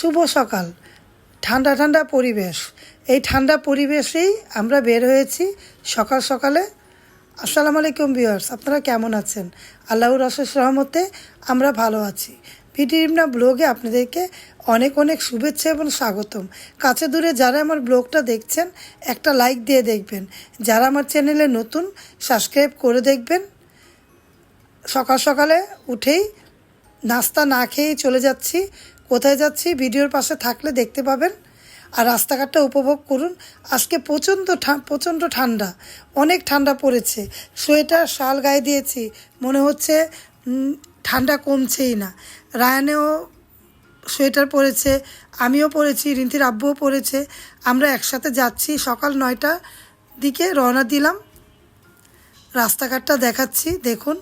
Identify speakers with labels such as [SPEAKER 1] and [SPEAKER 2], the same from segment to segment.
[SPEAKER 1] শুভ সকাল। ঠান্ডা ঠান্ডা পরিবেশ। এই ঠান্ডা পরিবেশেই আমরা বের হয়েছি সকাল সকালে। আসসালামু আলাইকুম ভিউয়ার্স, আপনারা কেমন আছেন? আল্লাহর অশেষ রহমতে আমরা ভালো আছি। পিটিরিমনা ব্লগে আপনাদেরকে অনেক অনেক শুভেচ্ছা এবং স্বাগতম। কাছে দূরে যারা আমার ব্লগটা দেখছেন, একটা লাইক দিয়ে দেখবেন। যারা আমার চ্যানেলে নতুন, সাবস্ক্রাইব করে দেখবেন। সকাল সকালে উঠেই নাস্তা না খেয়েই চলে যাচ্ছি। কোথায় যাচ্ছি, ভিডিওর পাশে থাকলে দেখতে পাবেন। আর রাস্তাঘাটটা উপভোগ করুন। আজকে প্রচণ্ড প্রচণ্ড ঠান্ডা। অনেক ঠান্ডা পড়েছে। সোয়েটার, শাল গায়ে দিয়েছি। মনে হচ্ছে ঠান্ডা কমছেই না। রায়ানেও সোয়েটার পরেছে, আমিও পরেছি, রিন্তির আব্বুও পরেছে। আমরা একসাথে যাচ্ছি, সকাল নয়টা দিকে রওনা দিলাম। রাস্তাঘাটটা দেখাচ্ছি, দেখুন।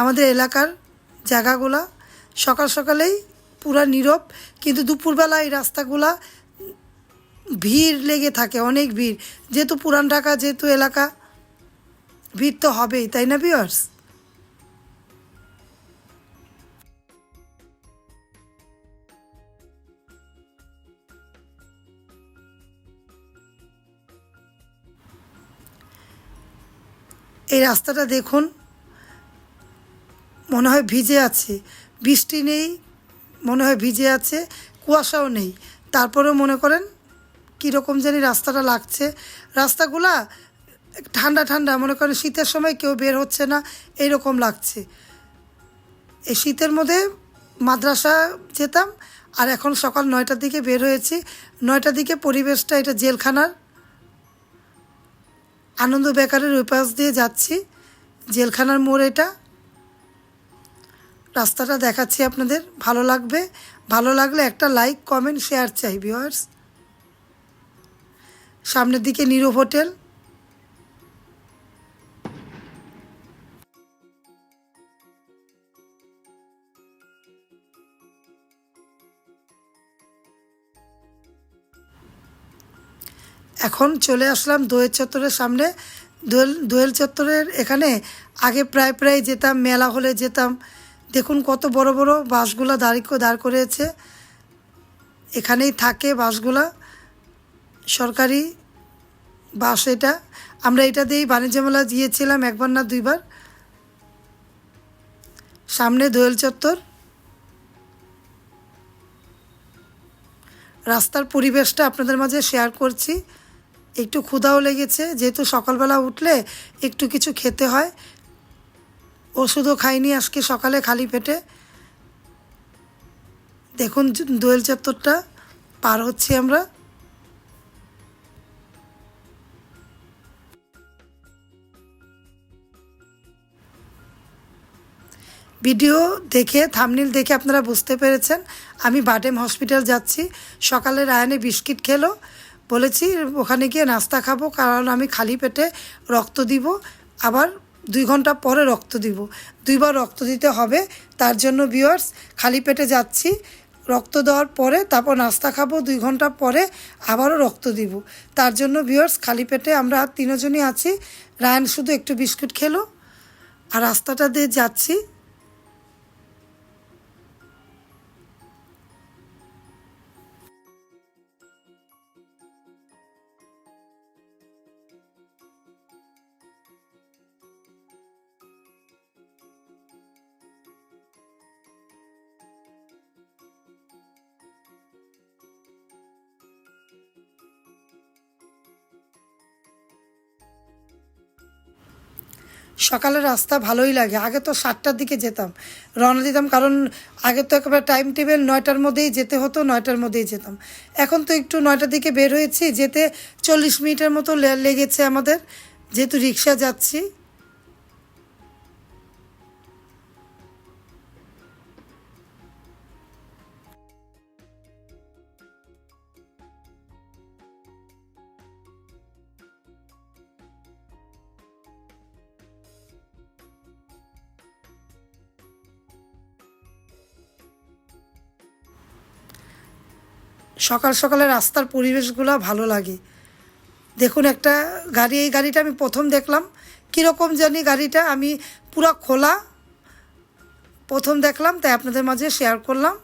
[SPEAKER 1] আমাদের এলাকার জায়গাগুলা সকাল সকালেই পুরা নীরব, কিন্তু দুপুরবেলা এই রাস্তাগুলা ভিড় লেগে থাকে, অনেক ভিড়। যেহেতু পুরান ঢাকা, যেহেতু এলাকা, ভিড় তো হবেই, তাই না বিয়ার্স এই রাস্তাটা দেখুন, মনে হয় ভিজে আছে। বৃষ্টি নেই, মনে হয় ভিজে আছে, কুয়াশাও নেই। তারপরেও মনে করেন কীরকম জানি রাস্তাটা লাগছে। রাস্তাগুলা ঠান্ডা ঠান্ডা, মনে করেন শীতের সময় কেউ বের হচ্ছে না, এইরকম লাগছে। এই শীতের মধ্যে মাদ্রাসা যেতাম, আর এখন সকাল নয়টার দিকে বের হয়েছি। নয়টার দিকে পরিবেশটা এটা জেলখানার। আনন্দ বেকারের ওই পাশ দিয়ে যাচ্ছি, জেলখানার মোড় এটা। রাস্তাটা দেখাচ্ছি আপনাদের। ভালো লাগবে, ভালো লাগলে একটা লাইক কমেন্ট শেয়ার চাই ভিওয়ার্স সামনের দিকে নীরব হোটেল। এখন চলে আসলাম দোয়েল চত্বরের সামনে। দোয়েল দোয়েল চত্বরের এখানে আগে প্রায় প্রায় যেতাম, মেলা হলে যেতাম। দেখুন কত বড় বড় বাসগুলো দাঁড়ি দাঁড় করেছে এখানেই থাকে বাসগুলা সরকারি বাস এটা। আমরা এটা দিয়েই বাণিজ্য মেলা গিয়েছিলাম একবার না দুইবার। সামনে দোয়েল চত্বর। রাস্তার পরিবেশটা আপনাদের মাঝে শেয়ার করছি। একটু ক্ষুধাও লেগেছে, যেহেতু সকালবেলা উঠলে একটু কিছু খেতে হয়। ওষুধও খাইনি আজকে সকালে খালি পেটে। দেখুন দোয়েল চত্বরটা, পার হচ্ছি আমরা। ভিডিও দেখে, থামনিল দেখে আপনারা বুঝতে পেরেছেন। আমি বাটেম হসপিটাল যাচ্ছি। সকালে রায়ানে বিস্কিট খেলো। বলেছি, ওখানে গিয়ে নাস্তা খাব, কারণ আমি খালি পেটে রক্ত দিব। আবার দুই ঘণ্টা পরে রক্ত দিব। দুইবার রক্ত দিতে হবে, তার জন্য ভিওয়ার্স খালি পেটে যাচ্ছি। রক্ত দেওয়ার পরে তারপর নাস্তা খাব, দুই ঘণ্টা পরে আবারও রক্ত দিব। তার জন্য ভিওয়ার্স খালি পেটে আমরা তিনজনই আছি। রায়ন শুধু একটু বিস্কুট খেলো। আর রাস্তাটা দিয়ে যাচ্ছি। সকালের রাস্তা ভালোই লাগে। আগে তো সাতটার দিকে যেতাম। রওনা দিতাম কারণ আগে তো একেবারে টাইম টেবিল নয়টার মধ্যেই যেতে হতো, নয়টার মধ্যেই যেতাম। এখন তো একটু নয়টার দিকে বের হয়েছি, যেতে চল্লিশ মিনিটের মতো লেগেছে আমাদের। যেহেতু রিক্সা যাচ্ছি সকাল সকালে রাস্তার পরিবেশগুলো ভালো লাগে। দেখুন একটা গাড়ি, এই গাড়িটা আমি প্রথম দেখলাম। কীরকম জানি গাড়িটা আমি পুরা খোলা প্রথম দেখলাম, তাই আপনাদের মাঝে শেয়ার করলাম।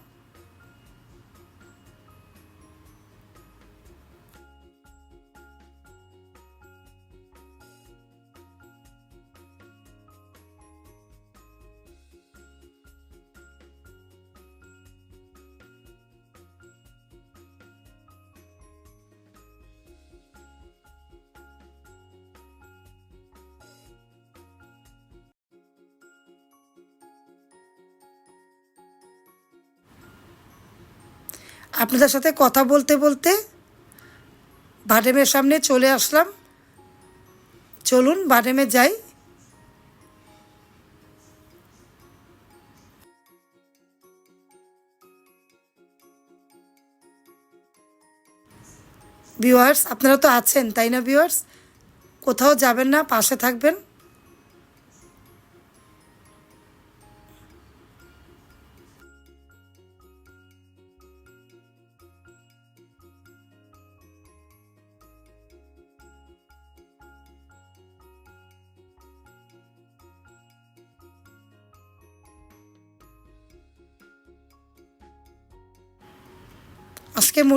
[SPEAKER 1] আপনাদের সাথে কথা বলতে বলতে বাডেমের সামনে চলে আসলাম। চলুন বাডেমে যাই। ভিউয়ার্স, আপনারা তো আছেন, তাই না ভিউয়ার্স? কোথাও যাবেন না, পাশে থাকবেন।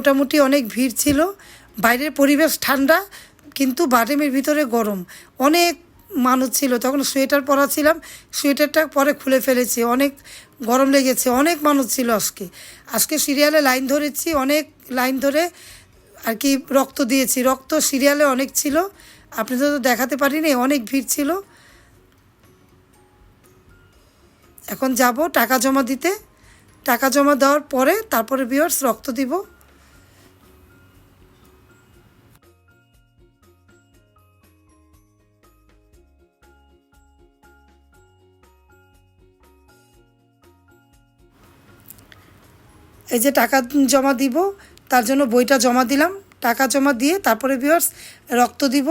[SPEAKER 1] মোটামুটি অনেক ভিড় ছিল। বাইরের পরিবেশ ঠান্ডা, কিন্তু বাডেমের ভিতরে গরম। অনেক মানুষ ছিল, তখন সোয়েটার পরা ছিলাম, সোয়েটারটা পরে খুলে ফেলেছি। অনেক গরম লেগেছে, অনেক মানুষ ছিল আজকে। আজকে সিরিয়ালে লাইন ধরেছি, অনেক লাইন ধরে আর কি রক্ত দিয়েছি। রক্ত সিরিয়ালে অনেক ছিল আপনি তো দেখাতে পারিনি, অনেক ভিড় ছিল। এখন যাব টাকা জমা দিতে। টাকা জমা দেওয়ার পরে তারপরে বিয়ার্স রক্ত দিব। এই যে টাকা জমা দিব, তার জন্য বইটা জমা দিলাম। টাকা জমা দিয়ে তারপরে বিয়ার্স রক্ত দিব।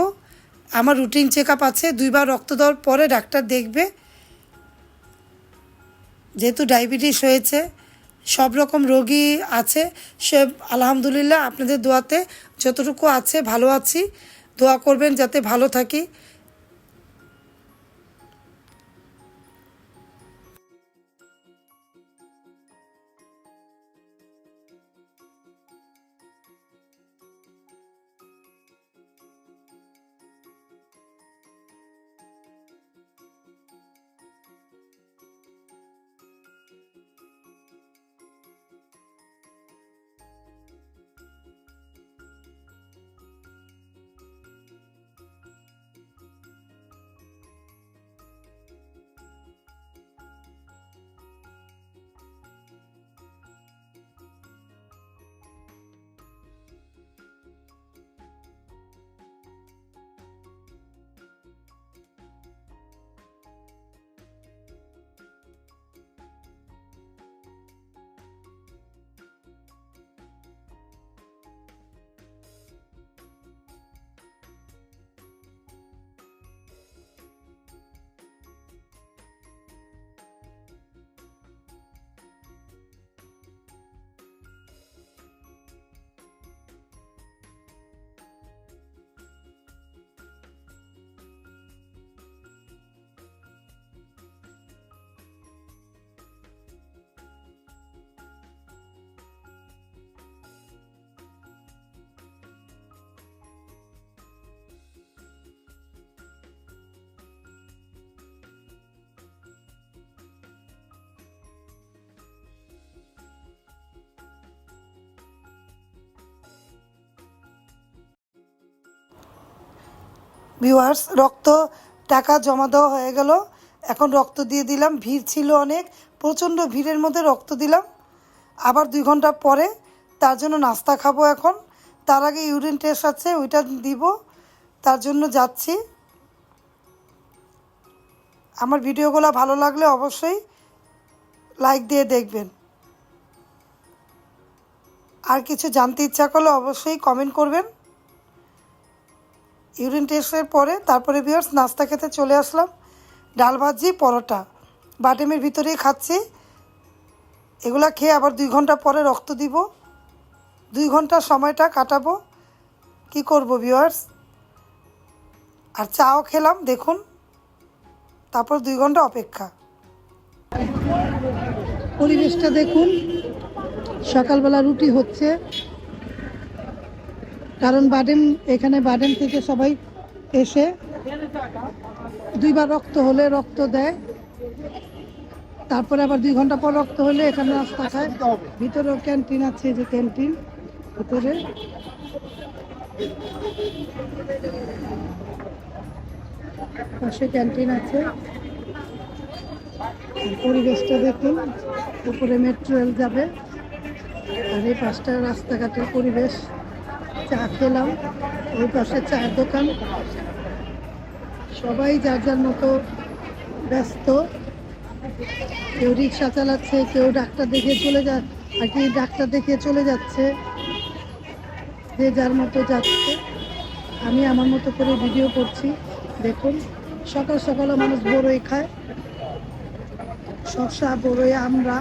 [SPEAKER 1] আমার রুটিন চেক আছে, দুইবার রক্ত দেওয়ার পরে ডাক্তার দেখবে। যেহেতু ডায়াবেটিস হয়েছে, সব রকম রোগী আছে, সে আলহামদুলিল্লাহ আপনাদের দোয়াতে যতটুকু আছে ভালো আছি। দোয়া করবেন যাতে ভালো থাকি। ভিউয়ার্স রক্ত টাকা জমা দেওয়া হয়ে গেল। এখন রক্ত দিয়ে দিলাম, ভিড় ছিল অনেক, প্রচণ্ড ভিড়ের মধ্যে রক্ত দিলাম। আবার দুই ঘণ্টা পরে তার জন্য নাস্তা খাব এখন। তার আগে ইউরিন টেস্ট আছে, ওইটা দিব। তার জন্য যাচ্ছি। আমার ভিডিওগুলো ভালো লাগলে অবশ্যই লাইক দিয়ে দেখবেন। আর কিছু জানতে ইচ্ছা করলে অবশ্যই কমেন্ট করবেন। ইউরিন টেস্টের পরে তারপরে বিয়ার্স নাস্তা খেতে চলে আসলাম। ডাল ভাজি, পরোটা। বাটেমের ভিতরেই খাচ্ছি। এগুলা খেয়ে আবার দুই ঘণ্টা পরে রক্ত দিব। দুই ঘণ্টা সময়টা কাটাবো। কি করব ভিউয়ার্স আর চাও খেলাম, দেখুন। তারপর দুই ঘণ্টা অপেক্ষা। পরিবেশটা দেখুন। সকালবেলা রুটি হচ্ছে। কারণ বাডেম এখানে বাডেম থেকে সবাই এসে দুইবার রক্ত হলে রক্ত দেয়। তারপরে আবার দুই ঘণ্টা পর রক্ত হলে এখানে নাস্তা খায়। ভিতরেও ক্যান্টিন আছে যে ক্যান্টিন, ভিতরে। পাশে ক্যান্টিন আছে। পরিবেশটা দেখুন, উপরে মেট্রো রেল যাবে। আর এই পাশটা রাস্তাঘাটের পরিবেশ। চা খেলাম, ওই পাশে চায়ের দোকান। সবাই যার যার মতো ব্যস্ত। কেউ রিক্সা চালাচ্ছে, কেউ ডাক্তার দেখে চলে যা আর কি ডাক্তার দেখে চলে যাচ্ছে। যে যার মতো যাচ্ছে। আমি আমার মতো করে ভিডিও করছি। দেখুন, সকাল সকালে মানুষ বড়ই খায়। শসা, বড়ই, আমরা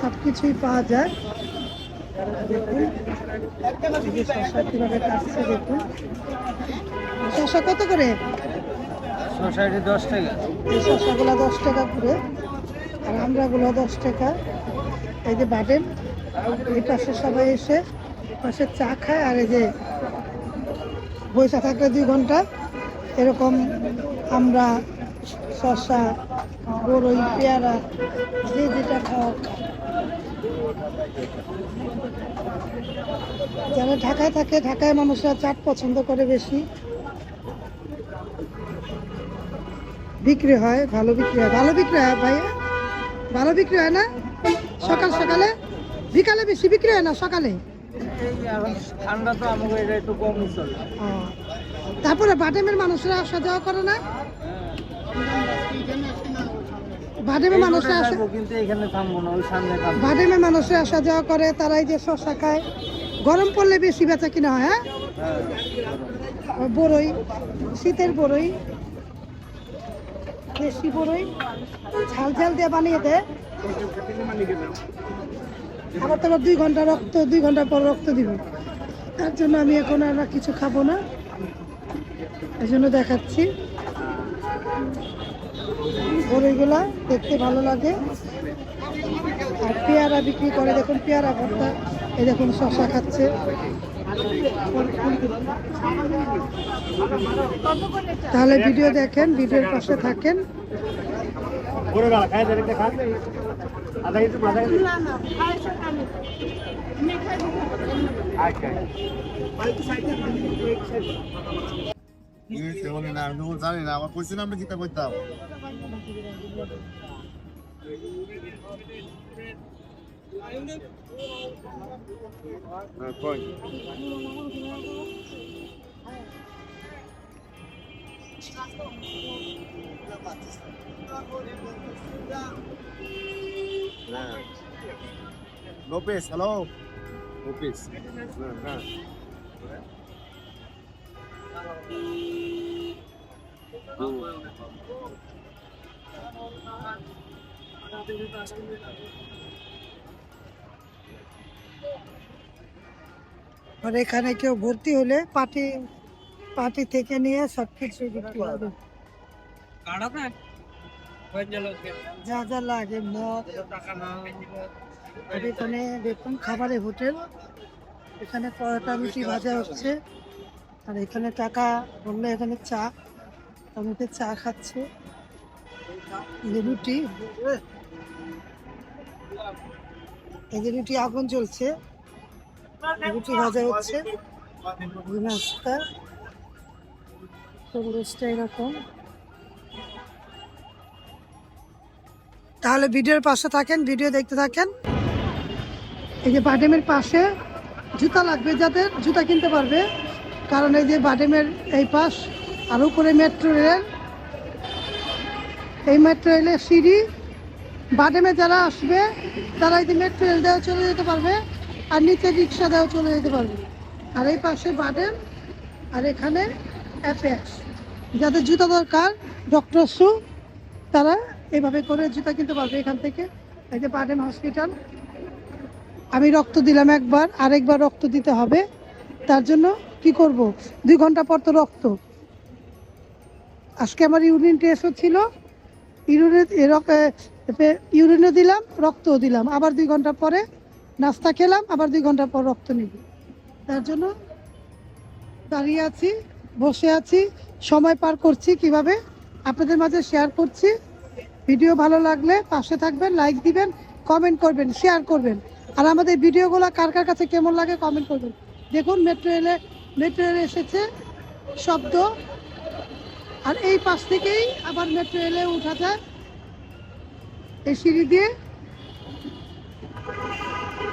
[SPEAKER 1] সব কিছুই পাওয়া যায়। কীভাবে কাটছে দেখুন শসা কত করে?
[SPEAKER 2] সোসাইটি দশ টাকা।
[SPEAKER 1] এই শসাগুলো দশ টাকা করে আর আমরাগুলো দশ টাকা। এই যে বাটেন এই পাশে সবাই এসে পাশে চা খায় আর এই যে বৈশা থাকলে দুই ঘণ্টা। এরকম আমরা শসা বড়ই পেয়ারা যে যেটা খাওয়া। যারা ঢাকায় থাকে ঢাকায় মানুষরা চাট পছন্দ করে বেশি। বিক্রি হয় ভালো বিক্রি হয়। ভালো বিক্রি হয় ভাইয়া? ভালো বিক্রি হয় না? সকাল সকালে? বিকালে বেশি বিক্রি হয় না সকালে?
[SPEAKER 2] ঠান্ডা তো একটু কম
[SPEAKER 1] তারপরে বাটেমের মানুষরা আসা যাওয়া করে না? বাটেমের মানুষরা আসা
[SPEAKER 2] কিন্তু এখানে থামবো না ওই সামনে থামবো।
[SPEAKER 1] বাটেমের আসা যাওয়া করে তারাই যে শশা খায়। গরম পড়লে বেশি বেচা কিনা হয় হ্যাঁ?
[SPEAKER 2] হ্যাঁ।
[SPEAKER 1] বড়ই শীতের বড়ই দেশি বড়ই ঝাল ঝাল দিয়ে বানিয়ে দেয় আবার তোমার দুই ঘণ্টা রক্ত দুই ঘণ্টা পর রক্ত দিব। তার জন্য আমি এখন আর কিছু খাব না। এই জন্য দেখাচ্ছি। বড়ইগুলা দেখতে ভালো লাগে। আর পেয়ারা বিক্রি করে দেখুন, পেয়ারা ভর্তা। এই দেখুন শশা খাচ্ছে। তাহলে ভিডিও দেখেন, ভিডিওর পাশে থাকেন।
[SPEAKER 2] আচ্ছা।
[SPEAKER 3] তেমনি না আমি জানি না, আমার কইছি না আমরা কিতা করতাম লোপেস হ্যালো? লোপেস হ্যাঁ হ্যাঁ।
[SPEAKER 1] আর এখানে কেউ ভর্তি হলে পার্টি পার্টি থেকে নিয়ে সব কিছু বিক্রি হবে। যা যা লাগে মদ আর এখানে দেখুন খাবারের হোটেল। এখানে পরোটা রুটি ভাজা হচ্ছে। আর এখানে টাকা বললে এখানে চা। টমেটো চা খাচ্ছে। রুটি, এই যে রুটি আগুন জ্বলছে। রুটি ভাজা হচ্ছে। নাস্তা। পরিবেশটা এরকম। তাহলে ভিডিওর পাশে থাকেন, ভিডিও দেখতে থাকেন। এই যে বাডেমের পাশে জুতা লাগবে যাদের, জুতা কিনতে পারবে। কারণ এই যে বাডেমের এই পাশ আর উপরে মেট্রো রেল, এই মেট্রো রেলের সিঁড়ি বাডেমে যারা আসবে, তারা এই যে মেট্রো রেল দেওয়া চলে যেতে পারবে আর নিচে রিক্সা দেওয়া চলে যেতে পারবে। আর এই পাশে বাডেম আর এখানে অ্যাপেক্স। যাদের জুতা দরকার, ডক্টর শু তারা এভাবে করে জুতা কিনতে পারবে এখান থেকে। এই যে বাডেম হসপিটাল। আমি রক্ত দিলাম একবার, আরেকবার রক্ত দিতে হবে। তার জন্য কি করব? দুই ঘণ্টা পর তো রক্ত। আজকে আমার ইউরিন টেস্টও ছিল। ইউরিনে ইউরিনও দিলাম, রক্তও দিলাম। আবার দুই ঘণ্টা পরে নাস্তা খেলাম, আবার দুই ঘণ্টা পর রক্ত নিব। তার জন্য দাঁড়িয়ে আছি, বসে আছি, সময় পার করছি কীভাবে? আপনাদের মাঝে শেয়ার করছি। ভিডিও ভালো লাগলে পাশে থাকবেন লাইক দিবেন কমেন্ট করবেন শেয়ার করবেন। আর আমাদের ভিডিওগুলো কার কার কাছে কেমন লাগে কমেন্ট করবেন। দেখুন মেট্রো রেলে মেট্রো রেলে এসেছে শব্দ। আর এই পাশ থেকেই আবার মেট্রো রেলে উঠা যায় এই সিঁড়ি দিয়ে।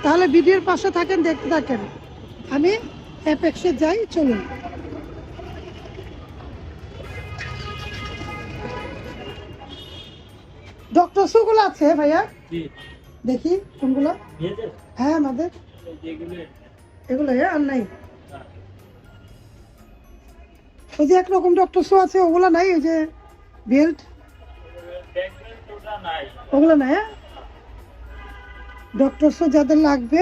[SPEAKER 1] তাহলে ভিডিওর পাশে থাকেন দেখতে থাকেন। আমি অ্যাপেক্সে যাই চলুন। ডক্টর সুগুলো আছে ভাইয়া? দেখি কোনগুলো। হ্যাঁ আমাদের। এগুলো হ্যাঁ আর নাই। ওই যে একরকম ডক্টর শো আছে ওগুলো নাই ওই যে বেল্ট ওগুলো নাই হ্যাঁ? ডক্টর শো যাদের লাগবে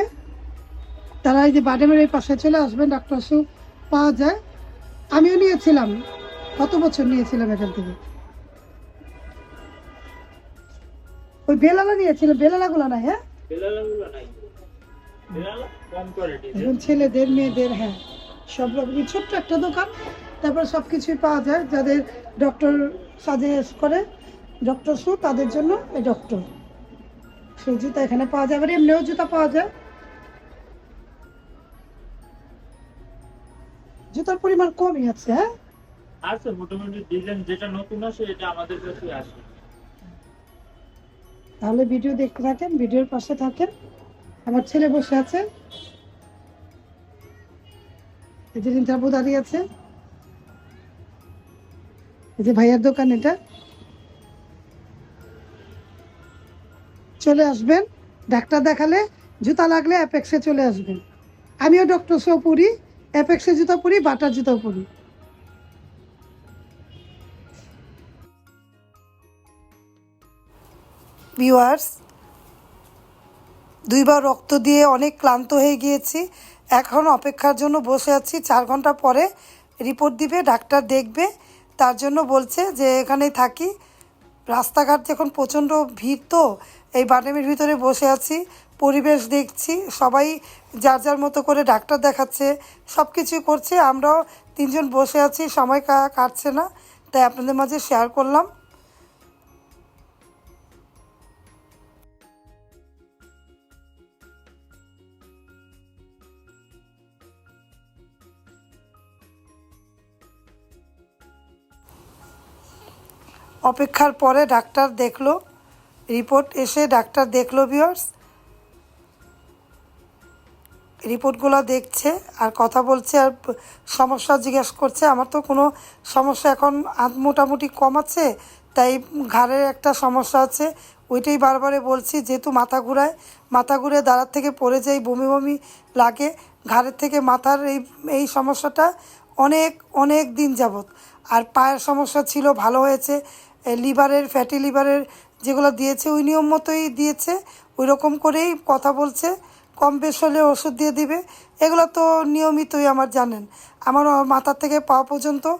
[SPEAKER 1] তারা এই যে বাডেমের এই পাশে চলে আসবেন ডক্টর শো পাওয়া যায়। আমিও নিয়েছিলাম কত বছর নিয়েছিলাম এখান থেকে? ওই বেলালা নিয়েছিলাম বেলালাগুলো নাই হ্যাঁ? ছেলেদের মেয়েদের হ্যাঁ। সব রকমই ছোট্ট একটা দোকান। তারপর সব কিছুই পাওয়া যায়। যাদের ডক্টর সাজেস্ট করে ডক্টর শু তাদের জন্য এই ডক্টর সে জুতা এখানে পাওয়া যায়। আবার এমনিও জুতা পাওয়া যায়। জুতার পরিমাণ কমই আছে হ্যাঁ?
[SPEAKER 4] আছে মোটামুটি ডিজাইন যেটা নতুন আসে এটা আমাদের কাছে আসে।
[SPEAKER 1] তাহলে ভিডিও দেখতে থাকেন ভিডিওর পাশে থাকেন। আমার ছেলে বসে আছে। এই যে রিন্টাবু দাঁড়িয়ে আছে। এই যে ভাইয়ার দোকান এটা। চলে আসবেন, ডাক্তার দেখালে জুতা লাগলে অ্যাপেক্সে চলে আসবেন। আমিও ডক্টর শো পরি অ্যাপেক্সে জুতা পরি বাটার জুতাও পরি। ভিউয়ার্স, দুইবার রক্ত দিয়ে অনেক ক্লান্ত হয়ে গিয়েছি। এখন অপেক্ষার জন্য বসে আছি। চার ঘণ্টা পরে রিপোর্ট দিবে, ডাক্তার দেখবে। তার জন্য বলছে যে, এখানেই থাকি। রাস্তাঘাট যখন প্রচণ্ড ভিড় তো, এই বাডেমের ভিতরে বসে আছি, পরিবেশ দেখছি, সবাই যার যার মতো করে ডাক্তার দেখাচ্ছে সব কিছুই করছে। আমরাও তিনজন বসে আছি, সময় কাটছে না। তাই আপনাদের মাঝে শেয়ার করলাম। অপেক্ষার পরে ডাক্তার দেখল, রিপোর্ট এসে ডাক্তার দেখল বিয়ার্স রিপোর্টগুলো দেখছে আর কথা বলছে আর সমস্যা জিজ্ঞেস করছে, আমার তো কোনো সমস্যা এখন আধ মোটামুটি কম আছে, তাই ঘাড়ের একটা সমস্যা আছে। ওইটাই বারবারে বলছি, যেহেতু মাথা ঘুরায়, মাথা ঘুরে দাঁড়ার থেকে পড়ে যাই, বমি বমি লাগে, ঘাড়ের থেকে মাথার এই এই সমস্যাটা অনেক অনেক দিন যাবত আর পায়ের সমস্যা ছিল, ভালো হয়েছে লিভারের, ফ্যাটি লিভারের যেগুলো দিয়েছে, ওই নিয়ম মতোই দিয়েছে। ওই রকম করেই কথা বলছে। কম বেশ হলে ওষুধ দিয়ে দিবে। এগুলো তো নিয়মিতই আমার জানেন। আমার মাথা থেকে পাওয়া পর্যন্ত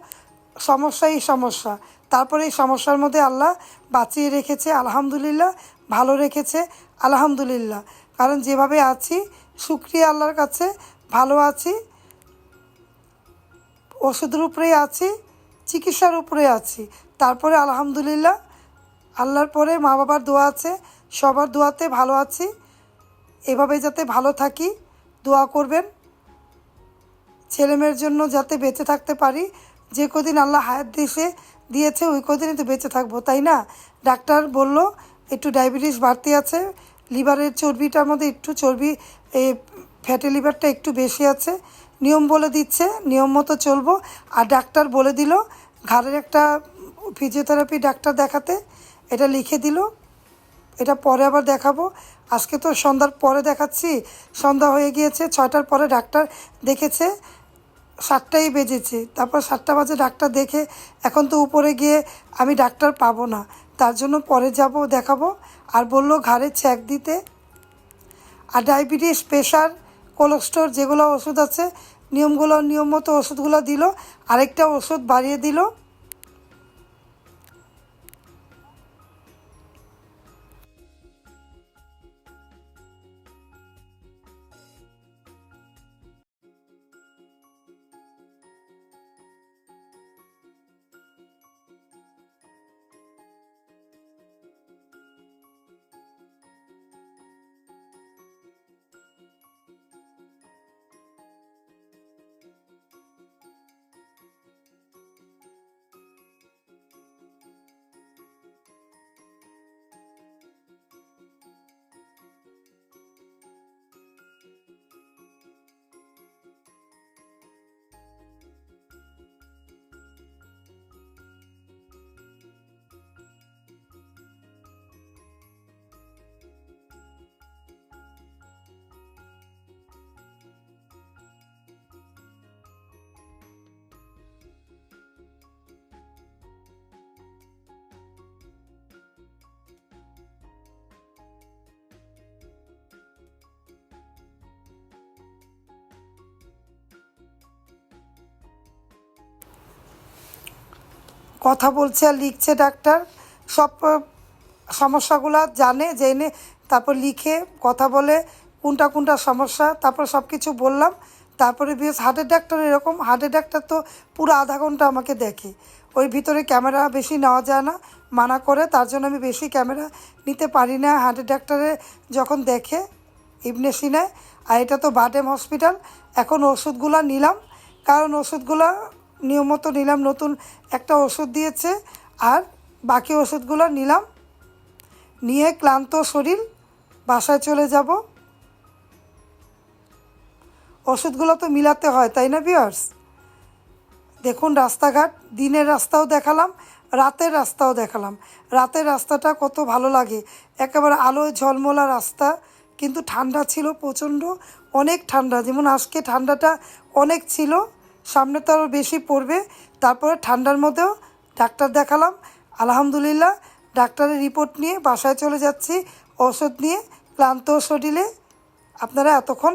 [SPEAKER 1] সমস্যাই সমস্যা। তারপরে এই সমস্যার মধ্যে আল্লাহ বাঁচিয়ে রেখেছে, আলহামদুলিল্লাহ, ভালো রেখেছে, আলহামদুলিল্লাহ। কারণ যেভাবে আছি শুক্রিয়া আল্লাহর কাছে, ভালো আছি, ওষুধের উপরেই আছি, চিকিৎসার উপরে আছি। তারপরে আলহামদুলিল্লাহ, আল্লাহর পরে মা বাবার দোয়া আছে, সবার দোয়াতে ভালো আছি। এভাবে যাতে ভালো থাকি, দোয়া করবেন। ছেলেমেয়ের জন্য যাতে বেঁচে থাকতে পারি, যে কদিন আল্লাহ হায়াত দিয়েছে দিয়েছে, ওই কদিনই তো বেঁচে থাকব, তাই না? ডাক্তার বলল, একটু ডায়াবেটিস বাড়তি আছে, লিভারের চর্বিটার মধ্যে একটু চর্বি, এই ফ্যাটি লিভারটা একটু বেশি আছে, নিয়ম বলে দিচ্ছে, নিয়ম মতো চলবো। আর ডাক্তার বলে দিল, ঘাড়ের একটা ফিজিওথেরাপি ডাক্তার দেখাতে, এটা লিখে দিল। এটা পরে আবার দেখাবো। আজকে তো সন্ধ্যার পরে দেখাচ্ছি। সন্ধ্যা হয়ে গিয়েছে, ছয়টার পরে ডাক্তার দেখেছে। সাতটাই বেজেছে। তারপর সাতটা বাজে ডাক্তার দেখে, এখন তো উপরে গিয়ে আমি ডাক্তার পাবো না। তার জন্য পরে যাব, দেখাবো। আর বলল ঘাড়ে ছ্যাক দিতে। আর ডায়াবেটিস প্রেশার কোলেস্টোর যেগুলো ওষুধ আছে, নিয়মগুলো নিয়ম মতো ওষুধগুলো দিল। আরেকটা ওষুধ বাড়িয়ে দিল। কথা বলছে আর লিখছে ডাক্তার। সব সমস্যাগুলো জানে, জেনে, তারপর লিখে কথা বলে, কোনটা কোনটা সমস্যা, তারপর সব কিছু বললাম। তারপরে বিএস হার্টের ডাক্তার এরকম হার্টের ডাক্তার তো পুরো আধা ঘণ্টা আমাকে দেখে। ওই ভিতরে ক্যামেরা বেশি নেওয়া যায় না, মানা করে, তার জন্য আমি বেশি ক্যামেরা নিতে পারি না। হার্টের ডাক্তারে যখন দেখে ইবনে সিনায় আর এটা তো বাডেম হসপিটাল এখন ওষুধগুলো নিলাম। কারণ ওষুধগুলো নিয়মিত নিলাম, নতুন একটা ওষুধ দিয়েছে আর বাকি ওষুধগুলো নিলাম। নিয়ে ক্লান্ত শরীর, বাসায় চলে যাব। ওষুধগুলো তো মিলাতে হয়, তাই না বিয়ার্স দেখুন রাস্তাঘাট, দিনের রাস্তাও দেখালাম, রাতের রাস্তাও দেখালাম। রাতের রাস্তাটা কত ভালো লাগে। একেবারে আলোয় ঝলমলা রাস্তা, কিন্তু ঠান্ডা ছিল প্রচণ্ড, অনেক ঠান্ডা। যেমন আজকে ঠান্ডাটা অনেক ছিল সামনে তো আরও বেশি পড়বে। তারপরে ঠান্ডার মধ্যেও ডাক্তার দেখালাম। আলহামদুলিল্লাহ, ডাক্তারের রিপোর্ট নিয়ে বাসায় চলে যাচ্ছি। ওষুধ নিয়ে, ক্লান্ত শরীরে আপনারা এতক্ষণ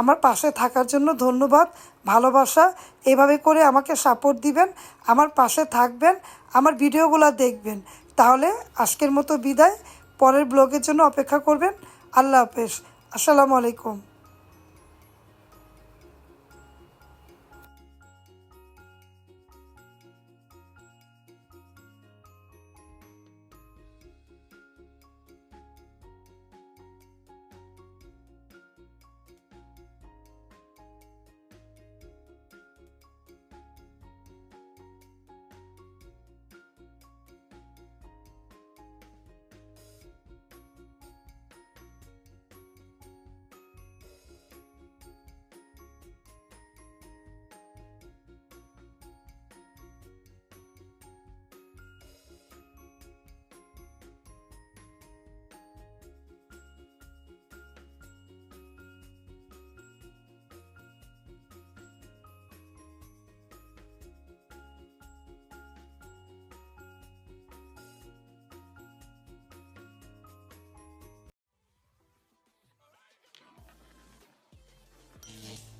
[SPEAKER 1] আমার পাশে থাকার জন্য ধন্যবাদ, ভালোবাসা। এভাবে করে আমাকে সাপোর্ট দিবেন, আমার পাশে থাকবেন, আমার ভিডিওগুলো দেখবেন। তাহলে আজকের মতো বিদায়। পরের ব্লগের জন্য অপেক্ষা করবেন। আল্লাহ হাফেজ। আসসালামু আলাইকুম। Thank you.